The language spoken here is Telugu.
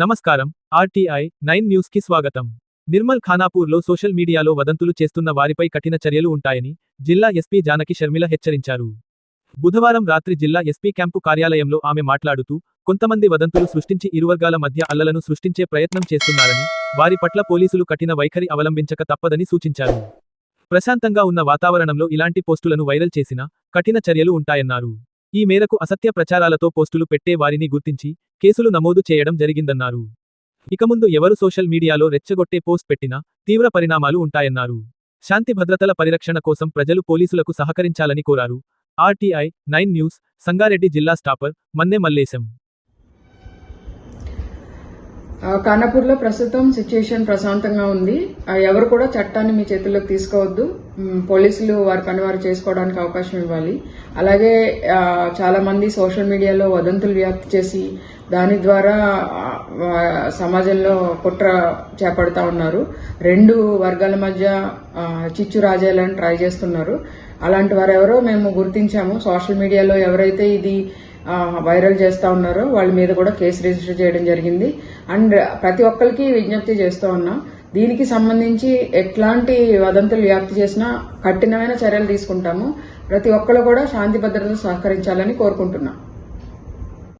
నమస్కారం ఆర్టీఐ నైన్ న్యూస్కి స్వాగతం. నిర్మల్ ఖానాపూర్లో సోషల్ మీడియాలో వదంతులు చేస్తున్న వారిపై కఠిన చర్యలు ఉంటాయని జిల్లా ఎస్పీ జానకి షర్మిల హెచ్చరించారు. బుధవారం రాత్రి జిల్లా ఎస్పీ క్యాంపు కార్యాలయంలో ఆమె మాట్లాడుతూ కొంతమంది వదంతులు సృష్టించి ఇరువర్గాల మధ్య అల్లలను సృష్టించే ప్రయత్నం చేస్తున్నారని వారి పట్ల పోలీసులు కఠిన వైఖరి అవలంబించక తప్పదని సూచించారు. ప్రశాంతంగా ఉన్న వాతావరణంలో ఇలాంటి పోస్టులను వైరల్ చేసినా కఠిన చర్యలు ఉంటాయన్నారు. ఈ మేరకు అసత్య ప్రచారాలతో పోస్టులు పెట్టే వారిని గుర్తించి కేసులు నమోదు చేయడం జరిగిందన్నారు. ఇక ముందు ఎవరు సోషల్ మీడియాలో రెచ్చగొట్టే పోస్ట్ పెట్టినా తీవ్ర పరిణామాలు ఉంటాయన్నారు. శాంతి భద్రతల పరిరక్షణ కోసం ప్రజలు పోలీసులకు సహకరించాలని కోరారు. ఆర్టీఐ నైన్ న్యూస్ సంగారెడ్డి జిల్లా స్టాపర్ మన్నె మల్లేశం. ఖానాపూర్లో ప్రస్తుతం సిచ్యుయేషన్ ప్రశాంతంగా ఉంది. ఎవరు కూడా చట్టాన్ని మీ చేతుల్లోకి తీసుకోవద్దు. పోలీసులు వారి పని వారు చేసుకోవడానికి అవకాశం ఇవ్వాలి. అలాగే చాలా మంది సోషల్ మీడియాలో వదంతులు వ్యాప్తి చేసి దాని ద్వారా సమాజంలో కుట్ర చేపడతా ఉన్నారు. రెండు వర్గాల మధ్య చిచ్చు రాజేయాలని ట్రై చేస్తున్నారు. అలాంటి వారెవరో మేము గుర్తించాము. సోషల్ మీడియాలో ఎవరైతే ఇది వైరల్ చేస్తూ ఉన్నారు. వాళ్ళ మీద కూడా కేసు రిజిస్టర్ చేయడం జరిగింది. అండ్ ప్రతి ఒక్కరికి విజ్ఞప్తి చేస్తూ ఉన్నాం దీనికి సంబంధించి ఎట్లాంటి వదంతులు వ్యాప్తి చేసినా కఠినమైన చర్యలు తీసుకుంటాము. ప్రతి ఒక్కరు కూడా శాంతి భద్రతలు సహకరించాలని కోరుకుంటున్నాం.